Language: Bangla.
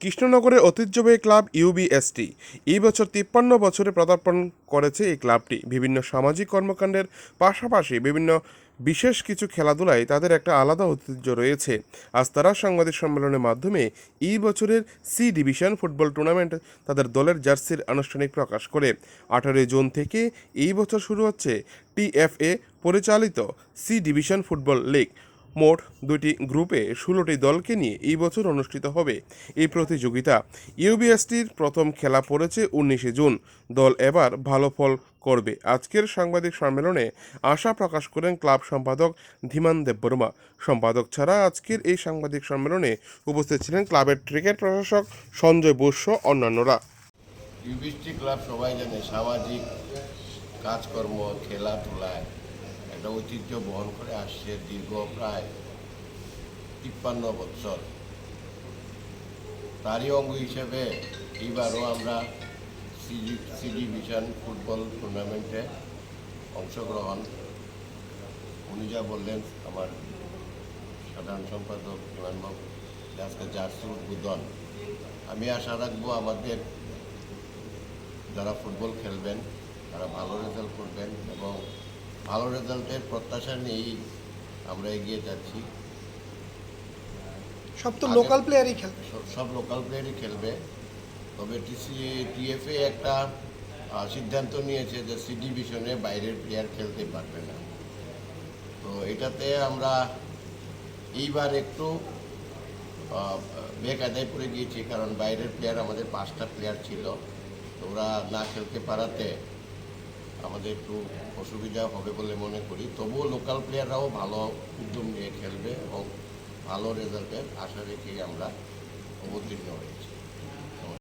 কৃষ্ণনগরের ঐতিহ্যবাহী ক্লাব ইউবিএসটি। এই বছর তিপ্পান্ন বছরে পদার্পণ করেছে এই ক্লাবটি। বিভিন্ন সামাজিক কর্মকাণ্ডের পাশাপাশি বিভিন্ন বিশেষ কিছু খেলাধুলায় তাদের একটা আলাদা ঐতিহ্য রয়েছে। আজ তারা সাংবাদিক সম্মেলনের মাধ্যমে এই বছরের সি ডিভিশন ফুটবল টুর্নামেন্ট তাদের দলের জার্সির আনুষ্ঠানিক প্রকাশ করে। আঠারোই জুন থেকে এই বছর শুরু হচ্ছে টিএফএ পরিচালিত সি ডিভিশন ফুটবল লিগ। মোট দুটি গ্রুপে ষোলোটি দলকে নিয়ে এই বছর অনুষ্ঠিত হবে এই প্রতিযোগিতা। ইউবিএসটির প্রথম খেলা পড়েছে উনিশে জুন। দল এবার ভালো ফল করবে। আজকের সাংবাদিক সম্মেলনে আশা প্রকাশ করেন ক্লাব সম্পাদক ধীমান দেববর্মা। সম্পাদক ছাড়া আজকের এই সাংবাদিক সম্মেলনে উপস্থিত ছিলেন ক্লাবের ক্রিকেট প্রশাসক সঞ্জয় বৈশ্য অন্যান্যরা। ইউবিএসটি ক্লাব সবাই জানে, সামাজিক কাজকর্ম খেলাধুলায় একটা ঐতিহ্য বহন করে আসছে দীর্ঘ প্রায় তিপ্পান্ন বছর তারই অঙ্গ হিসেবে এইবারও আমরা সি ডিভিশন ফুটবল টুর্নামেন্টে অংশগ্রহণ। উনি যা বললেন, আমার সাধারণ সম্পাদক বিমানবাবু আজকে জার্সি উদ্বোধন। আমি আশা রাখব আমাদের যারা ফুটবল খেলবেন, তারা ভালো রেজাল্ট করবেন এবং ভালো রেজাল্টের প্রত্যাশা নিয়েই আমরা এগিয়ে যাচ্ছি। সব তো লোকাল প্লেয়ারই খেলবে সব- লোকাল প্লেয়ারই খেলবে। তবে টিসি টিএফএ একটা সিদ্ধান্ত নিয়েছে যে সি ডিভিশনে বাইরের প্লেয়ার খেলতে পারবে না। তো এটাতে আমরা এইবার একটু আদায় করে গিয়েছি কারণ বাইরের প্লেয়ার আমাদের পাঁচটা প্লেয়ার ছিল। তো ওরা না খেলতে পারাতে আমাদের একটু অসুবিধা হবে বলে মনে করি। তবুও লোকাল প্লেয়াররাও ভালো উদ্যম নিয়ে খেলবে এবং ভালো রেজাল্টের আশা রেখেই আমরা অবতীর্ণ হয়েছি।